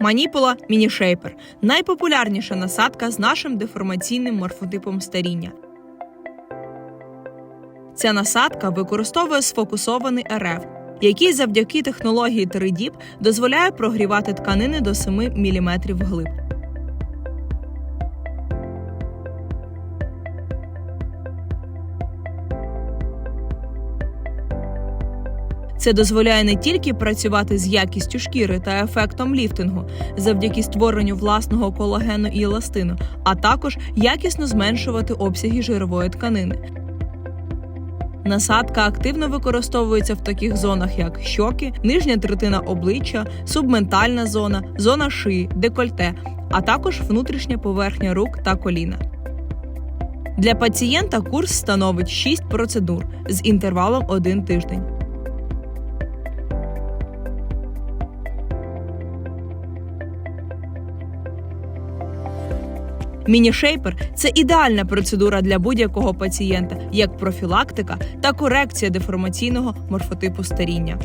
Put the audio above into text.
Маніпула мінішейпер найпопулярніша насадка з нашим деформаційним морфотипом старіння. Ця насадка використовує сфокусований РФ, який завдяки технології 3DIP дозволяє прогрівати тканини до 7 мм вглиб. Це дозволяє не тільки працювати з якістю шкіри та ефектом ліфтингу завдяки створенню власного колагену і еластину, а також якісно зменшувати обсяги жирової тканини. Насадка активно використовується в таких зонах, як щоки, нижня третина обличчя, субментальна зона, зона шиї, декольте, а також внутрішня поверхня рук та коліна. Для пацієнта курс становить 6 процедур з інтервалом 1 тиждень. Мінішейпер це ідеальна процедура для будь-якого пацієнта, як профілактика та корекція деформаційного морфотипу старіння.